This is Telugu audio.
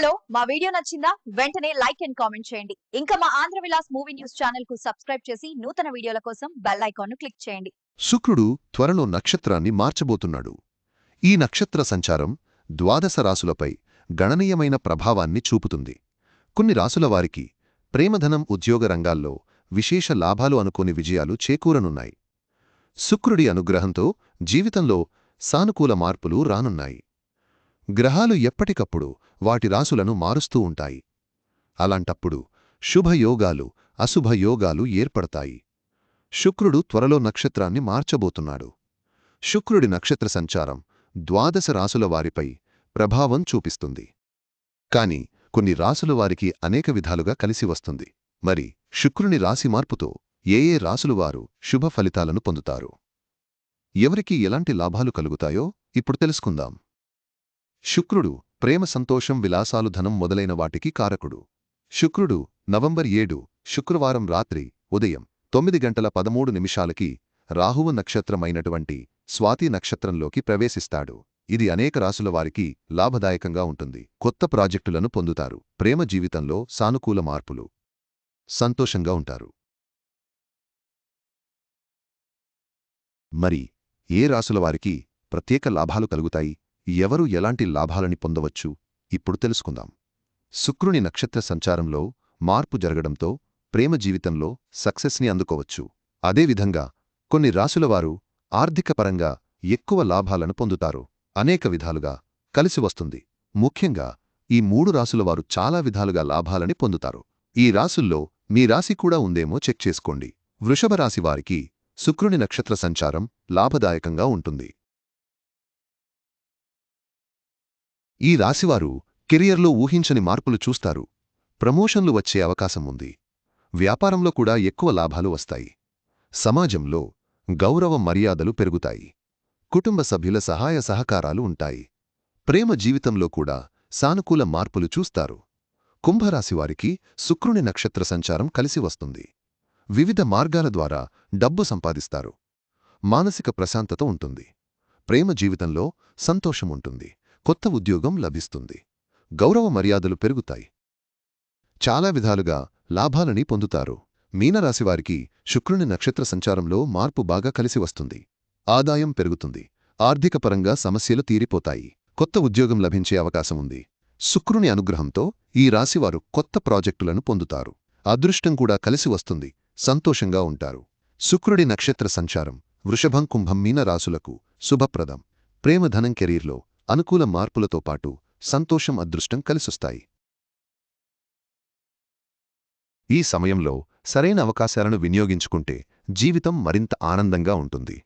హలో మా వీడియో నచ్చిందా? వెంటనే లైక్ అండ్ కామెంట్ చేయండి. ఇంకా మా ఆంధ్ర విలాస్ మూవీ న్యూస్ ఛానల్కు సబ్స్క్రైబ్ చేసి నూతన వీడియోల కోసం బెల్ ఐకాన్ను క్లిక్ చేయండి. శుక్రుడు త్వరలో నక్షత్రాన్ని మార్చబోతున్నాడు. ఈ నక్షత్ర సంచారం ద్వాదశ రాసులపై గణనీయమైన ప్రభావాన్ని చూపుతుంది. కొన్ని రాసుల వారికి ప్రేమధనం ఉద్యోగ రంగాల్లో విశేష లాభాలు అనుకోని విజయాలు చేకూరనున్నాయి. శుక్రుడి అనుగ్రహంతో జీవితంలో సానుకూల మార్పులు రానున్నాయి. గ్రహాలు ఎప్పటికప్పుడు వాటి రాసులను మారుస్తూ ఉంటాయి. అలాంటప్పుడు శుభయోగాలు అశుభయోగాలు ఏర్పడతాయి. శుక్రుడు త్వరలో నక్షత్రాన్ని మార్చబోతున్నాడు. శుక్రుడి నక్షత్ర సంచారం ద్వాదశ రాసుల వారిపై ప్రభావం చూపిస్తుంది. కాని కొన్ని రాసుల వారికి అనేక విధాలుగా కలిసి వస్తుంది. మరి శుక్రుని రాశి మార్పుతో ఏ ఏ రాసులువారు శుభ ఫలితాలను పొందుతారు? ఎవరికి ఎలాంటి లాభాలు కలుగుతాయో ఇప్పుడు తెలుసుకుందాం. శుక్రుడు ప్రేమ సంతోషం విలాసాలు ధనం మొదలైన వాటికి కారకుడు. శుక్రుడు నవంబర్ ఏడు శుక్రవారం రాత్రి ఉదయం తొమ్మిది గంటల పదమూడు నిమిషాలకి రాహువు నక్షత్రమైనటువంటి స్వాతి నక్షత్రంలోకి ప్రవేశిస్తాడు. ఇది అనేక రాసుల వారికి లాభదాయకంగా ఉంటుంది. కొత్త ప్రాజెక్టులను పొందుతారు. ప్రేమ జీవితంలో సానుకూల మార్పులు సంతోషంగా ఉంటారు. మరి ఏ రాసుల వారికి ప్రత్యేక లాభాలు కలుగుతాయి? ఎవరు ఎలాంటి లాభాలని పొందవచ్చు ఇప్పుడు తెలుసుకుందాం. శుక్రుని నక్షత్ర సంచారంలో మార్పు జరగడంతో ప్రేమ జీవితంలో సక్సెస్ని అందుకోవచ్చు. అదేవిధంగా కొన్ని రాసులవారు ఆర్థికపరంగా ఎక్కువ లాభాలను పొందుతారు. అనేక విధాలుగా కలిసి వస్తుంది. ముఖ్యంగా ఈ మూడు రాసులవారు చాలా విధాలుగా లాభాలని పొందుతారు. ఈ రాసుల్లో మీ రాశి కూడా ఉందేమో చెక్ చేసుకోండి. వృషభ రాశివారికి శుక్రుని నక్షత్ర సంచారం లాభదాయకంగా ఉంటుంది. ఈ రాశివారు కెరియర్లో ఊహించని మార్పులు చూస్తారు. ప్రమోషన్లు వచ్చే అవకాశం ఉంది. వ్యాపారంలో కూడా ఎక్కువ లాభాలు వస్తాయి. సమాజంలో గౌరవ మర్యాదలు పెరుగుతాయి. కుటుంబ సభ్యుల సహాయ సహకారాలు ఉంటాయి. ప్రేమ జీవితంలో కూడా సానుకూల మార్పులు చూస్తారు. కుంభరాశివారికి శుక్రుని నక్షత్ర సంచారం కలిసి వస్తుంది. వివిధ మార్గాల ద్వారా డబ్బు సంపాదిస్తారు. మానసిక ప్రశాంతత ఉంటుంది. ప్రేమ జీవితంలో సంతోషముంటుంది కొత్త ఉద్యోగం లభిస్తుంది. గౌరవ మర్యాదలు పెరుగుతాయి. చాలా విధాలుగా లాభాలని పొందుతారు. మీనరాశివారికి శుక్రుని నక్షత్ర సంచారంలో మార్పు బాగా కలిసి వస్తుంది. ఆదాయం పెరుగుతుంది. ఆర్థికపరంగా సమస్యలు తీరిపోతాయి. కొత్త ఉద్యోగం లభించే అవకాశం ఉంది. శుక్రుని అనుగ్రహంతో ఈ రాశివారు కొత్త ప్రాజెక్టులను పొందుతారు. అదృష్టం కూడా కలిసి వస్తుంది. సంతోషంగా ఉంటారు. శుక్రుడి నక్షత్ర సంచారం వృషభం కుంభం మీనరాశులకు శుభప్రదం. ప్రేమధనం కెరీర్లో అనుకూల మార్పులతో పాటు సంతోషం అదృష్టం కలిసొస్తాయి. ఈ సమయంలో సరైన అవకాశాలను వినియోగించుకుంటే జీవితం మరింత ఆనందంగా ఉంటుంది.